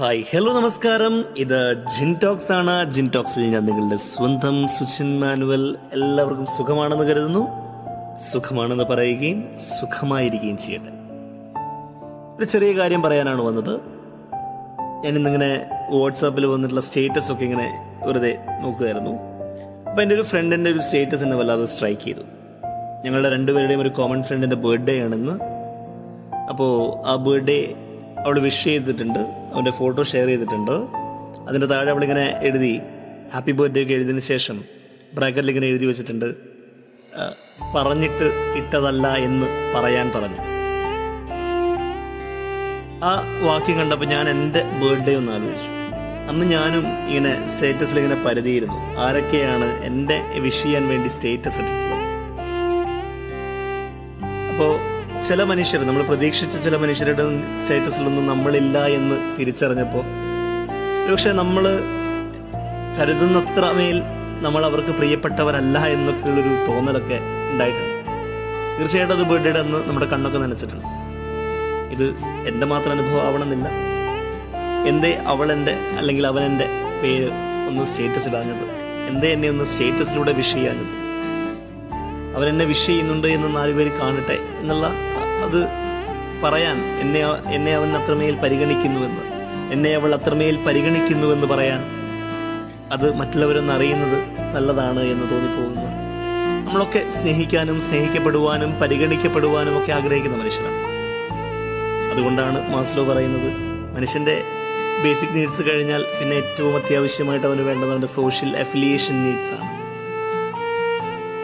Hi hello നമസ്കാരം. ഇത് ജിൻ talks ആണ്. ജിൻ ടോക്സിൽ ഞാൻ നിങ്ങളുടെ സ്വന്തം സുചിൻ മാനുവൽ എല്ലാവർക്കും സുഖമാണെന്ന് കരുതുന്നു. സുഖമാണെന്ന് പറയുകയും സുഖമായിരിക്കുകയും ചെയ്യട്ടെ. ഒരു ചെറിയ കാര്യം പറയാനാണ് വന്നത്. ഞാൻ ഇന്നിങ്ങനെ വാട്സാപ്പിൽ വന്നിട്ടുള്ള സ്റ്റേറ്റസ് ഒക്കെ ഇങ്ങനെ വെറുതെ നോക്കുകയായിരുന്നു. അപ്പം എന്റെ ഒരു ഫ്രണ്ടിന്റെ ഒരു സ്റ്റേറ്റസ് എന്നെ വല്ലാതെ സ്ട്രൈക്ക് ചെയ്തു. ഞങ്ങളുടെ രണ്ടുപേരുടെയും ഒരു കോമൺ ഫ്രണ്ടിന്റെ ബർത്ത്ഡേ ആണെന്ന്. അപ്പോൾ ആ ബർത്ത്ഡേ അവൾ വിഷ് ചെയ്തിട്ടുണ്ട്. അവന്റെ ഫോട്ടോ ഷെയർ ചെയ്തിട്ടുണ്ട്. അതിന്റെ താഴെ അവളിങ്ങനെ എഴുതി ഹാപ്പി ബർത്ത്ഡേ ഒക്കെ എഴുതിയതിന് ശേഷം ബ്രാക്കറ്റിൽ ഇങ്ങനെ എഴുതി വെച്ചിട്ടുണ്ട്. പറഞ്ഞിട്ട് ഇട്ടതല്ല എന്ന് പറയാൻ പറഞ്ഞു. ആ വാക്യം കണ്ടപ്പോൾ ഞാൻ എന്റെ ബർത്ത്ഡേ ഒന്ന് ആലോചിച്ചു. അന്ന് ഞാനും ഇങ്ങനെ സ്റ്റേറ്റസിൽ ഇങ്ങനെ പരതിയിരുന്നു. ആരൊക്കെയാണ് എന്റെ വിഷ് ചെയ്യാൻ വേണ്ടി സ്റ്റേറ്റസ് ഇട്ടിട്ടുള്ളത്? അപ്പോൾ ചില മനുഷ്യർ നമ്മൾ പ്രതീക്ഷിച്ച ചില മനുഷ്യരുടെ സ്റ്റേറ്റസിലൊന്നും നമ്മളില്ല എന്ന് തിരിച്ചറിഞ്ഞപ്പോൾ ഒരുപക്ഷെ നമ്മൾ കരുതുന്നത്ര മേൽ നമ്മൾ അവർക്ക് പ്രിയപ്പെട്ടവരല്ല എന്നൊക്കെയുള്ളൊരു തോന്നലൊക്കെ ഉണ്ടായിട്ടുണ്ട്. തീർച്ചയായിട്ടും അത് ബർത്ത്ഡേയുടെ അന്ന് നമ്മുടെ കണ്ണൊക്കെ നനച്ചിട്ടുണ്ട്. ഇത് എന്റെ മാത്രം അനുഭവം ആവണമെന്നില്ല. എന്തേ അവൾ എന്റെ അല്ലെങ്കിൽ അവൻ എന്റെ പേര് ഒന്ന് സ്റ്റേറ്റസ് ഇടാഞ്ഞത്? എന്തേ എന്നെ ഒന്ന് സ്റ്റേറ്റസിലൂടെ വിഷ് ചെയ്യാഞ്ഞത്? അവൻ എന്നെ വിഷ് ചെയ്യുന്നുണ്ട് എന്ന് നാലുപേർ കാണട്ടെ എന്നുള്ള അത് പറയാൻ എന്നെ എന്നെ അവൻ അത്രമേൽ പരിഗണിക്കുന്നുവെന്ന് എന്നെ അവൾ അത്രമേൽ പരിഗണിക്കുന്നുവെന്ന് പറയാൻ അത് മറ്റുള്ളവരൊന്ന് അറിയുന്നത് നല്ലതാണ് എന്ന് തോന്നിപ്പോകുന്നു. നമ്മളൊക്കെ സ്നേഹിക്കാനും സ്നേഹിക്കപ്പെടുവാനും പരിഗണിക്കപ്പെടുവാനും ഒക്കെ ആഗ്രഹിക്കുന്ന മനുഷ്യരാണ്. അതുകൊണ്ടാണ് മാസ്ലോ പറയുന്നത് മനുഷ്യന്റെ ബേസിക് നീഡ്സ് കഴിഞ്ഞാൽ പിന്നെ ഏറ്റവും അത്യാവശ്യമായിട്ട് അവന് വേണ്ടത് സോഷ്യൽ അഫിലിയേഷൻ നീഡ്സ് ആണ്.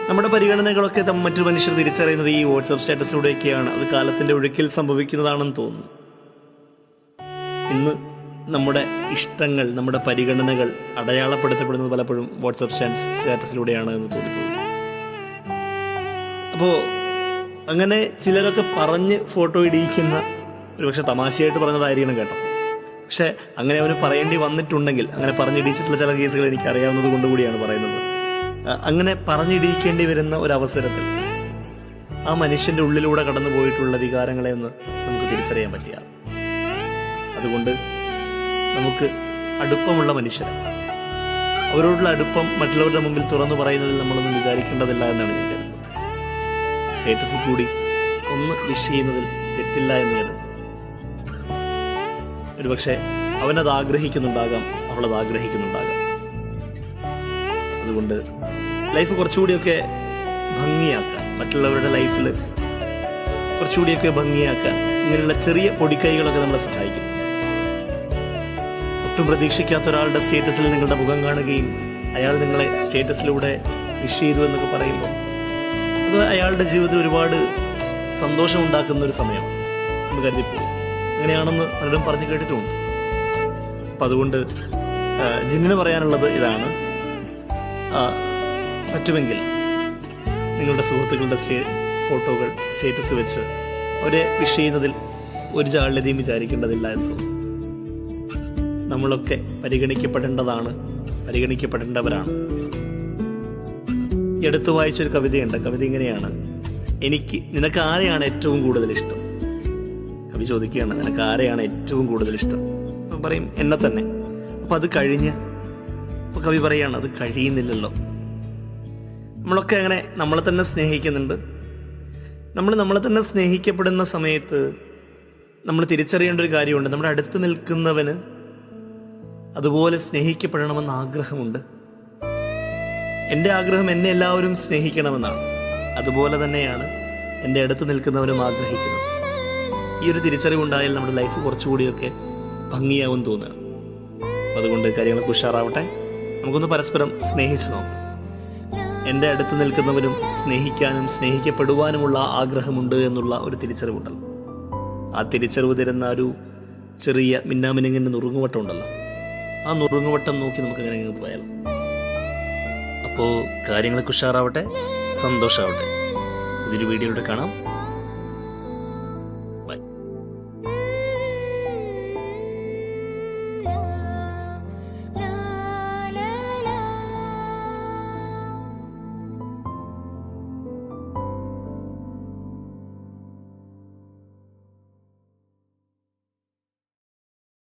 നമ്മുടെ പരിഗണനകളൊക്കെ മറ്റു മനുഷ്യർ തിരിച്ചറിയുന്നത് ഈ വാട്സപ്പ് സ്റ്റാറ്റസിലൂടെയൊക്കെയാണ്. അത് കാലത്തിന്റെ ഒഴുക്കിൽ സംഭവിക്കുന്നതാണെന്ന് തോന്നുന്നു. ഇന്ന് നമ്മുടെ ഇഷ്ടങ്ങൾ നമ്മുടെ പരിഗണനകൾ അടയാളപ്പെടുത്തപ്പെടുന്നത് പലപ്പോഴും വാട്സപ്പ് സ്റ്റാറ്റസ് സ്റ്റാറ്റസിലൂടെയാണ് എന്ന് തോന്നിപ്പോകും അപ്പോൾ അങ്ങനെ ചിലരൊക്കെ പറഞ്ഞ് ഫോട്ടോ ഇടിയിക്കുന്ന ഒരുപക്ഷെ തമാശയായിട്ട് പറഞ്ഞതായിരിക്കണം കേട്ടോ. പക്ഷെ അങ്ങനെ അവന് പറയേണ്ടി വന്നിട്ടുണ്ടെങ്കിൽ അങ്ങനെ പറഞ്ഞിടിച്ചിട്ടുള്ള ചില കേസുകൾ എനിക്ക് അറിയാവുന്നത് കൊണ്ട് കൂടിയാണ് പറയുന്നത്. അങ്ങനെ പറഞ്ഞിടിയിക്കേണ്ടി വരുന്ന ഒരവസരത്തിൽ ആ മനുഷ്യന്റെ ഉള്ളിലൂടെ കടന്നു പോയിട്ടുള്ള വികാരങ്ങളെ ഒന്ന് നമുക്ക് തിരിച്ചറിയാൻ പറ്റിയ. അതുകൊണ്ട് നമുക്ക് അടുപ്പമുള്ള മനുഷ്യരെ അവരോടുള്ള അടുപ്പം മറ്റുള്ളവരുടെ മുമ്പിൽ തുറന്നു പറയുന്നതിൽ നമ്മളൊന്നും വിചാരിക്കേണ്ടതില്ല എന്നാണ് ഞാൻ കരുതുന്നത്. സ്റ്റേറ്റസിൽ കൂടി ഒന്ന് വിഷ് ചെയ്യുന്നതിൽ തെറ്റില്ല എന്ന് കരുതുന്നു. ഒരുപക്ഷെ അവനത് ആഗ്രഹിക്കുന്നുണ്ടാകാം അവളത് ആഗ്രഹിക്കുന്നുണ്ടാകാം. അതുകൊണ്ട് ലൈഫ് കുറച്ചുകൂടിയൊക്കെ ഭംഗിയാക്കാൻ മറ്റുള്ളവരുടെ ലൈഫിൽ കുറച്ചുകൂടിയൊക്കെ ഭംഗിയാക്കാൻ ഇങ്ങനെയുള്ള ചെറിയ പൊടിക്കൈകളൊക്കെ നമ്മളെ സഹായിക്കും. ഒട്ടും പ്രതീക്ഷിക്കാത്ത ഒരാളുടെ സ്റ്റേറ്റസിൽ നിങ്ങളുടെ മുഖം കാണുകയും അയാൾ നിങ്ങളെ സ്റ്റേറ്റസിലൂടെ വിഷ് ചെയ്തു എന്നൊക്കെ പറയുമ്പോൾ അത് അയാളുടെ ജീവിതത്തിൽ ഒരുപാട് സന്തോഷം ഉണ്ടാക്കുന്ന ഒരു സമയമാണ് എന്ന് കരുതിപ്പോയി. അങ്ങനെയാണെന്ന് പലരും പറഞ്ഞു കേട്ടിട്ടുണ്ട്. അപ്പം അതുകൊണ്ട് ജിന്നിന് പറയാനുള്ളത് ഇതാണ്. പറ്റുമെങ്കിൽ നിങ്ങളുടെ സുഹൃത്തുക്കളുടെ സ്റ്റേ ഫോട്ടോകൾ സ്റ്റേറ്റസ് വെച്ച് അവരെ വിഷ് ചെയ്യുന്നതിൽ ഒരു ജാളിലതയും വിചാരിക്കേണ്ടതില്ല എന്ന് തോന്നുന്നു. നമ്മളൊക്കെ പരിഗണിക്കപ്പെടേണ്ടതാണ് പരിഗണിക്കപ്പെടേണ്ടവരാണ്. ഈ അടുത്ത് വായിച്ചൊരു കവിതയുണ്ട്. കവിത ഇങ്ങനെയാണ്. എനിക്ക് നിനക്ക് ആരെയാണ് ഏറ്റവും കൂടുതൽ ഇഷ്ടം? കവി ചോദിക്കുകയാണ് നിനക്ക് ആരെയാണ് ഏറ്റവും കൂടുതൽ ഇഷ്ടം? പറയും എന്നെ തന്നെ. അപ്പം അത് കഴിഞ്ഞ് അപ്പം കവി പറയാണ് അത് കഴിയുന്നില്ലല്ലോ. നമ്മളൊക്കെ അങ്ങനെ നമ്മളെ തന്നെ സ്നേഹിക്കുന്നുണ്ട്. നമ്മൾ നമ്മളെ തന്നെ സ്നേഹിക്കപ്പെടുന്ന സമയത്ത് നമ്മൾ തിരിച്ചറിയേണ്ട ഒരു കാര്യമുണ്ട്. നമ്മുടെ അടുത്ത് നിൽക്കുന്നവന് അതുപോലെ സ്നേഹിക്കപ്പെടണമെന്ന് ആഗ്രഹമുണ്ട്. എന്റെ ആഗ്രഹം എന്നെ എല്ലാവരും സ്നേഹിക്കണമെന്നാണ്. അതുപോലെ തന്നെയാണ് എന്റെ അടുത്ത് നിൽക്കുന്നവനും ആഗ്രഹിക്കുന്നത്. ഈ ഒരു തിരിച്ചറിവുണ്ടായാൽ നമ്മുടെ ലൈഫ് കുറച്ചുകൂടിയൊക്കെ ഭംഗിയാവും തോന്നുകയാണ്. അതുകൊണ്ട് കാര്യങ്ങളൊക്കെ ഉഷാറാവട്ടെ. നമുക്കൊന്ന് പരസ്പരം സ്നേഹിച്ച് നോക്കാം. എന്റെ അടുത്ത് നിൽക്കുന്നവനും സ്നേഹിക്കാനും സ്നേഹിക്കപ്പെടുവാനുമുള്ള ആഗ്രഹമുണ്ട് എന്നുള്ള ഒരു തിരിച്ചറിവുണ്ടല്ലോ. ആ തിരിച്ചറിവ് തരുന്ന ഒരു ചെറിയ മിന്നാമിനിങ്ങിന്റെ നുറുങ്ങുവട്ടം ഉണ്ടല്ലോ ആ നുറുങ്ങുവട്ടം നോക്കി നമുക്ക് അങ്ങനെ അങ്ങ് പോയാലോ. അപ്പോൾ കാര്യങ്ങളൊക്കെ ഉഷാറാവട്ടെ? സന്തോഷാവട്ടെ. പുതിയൊരു വീഡിയോയിലൂടെ കാണാം.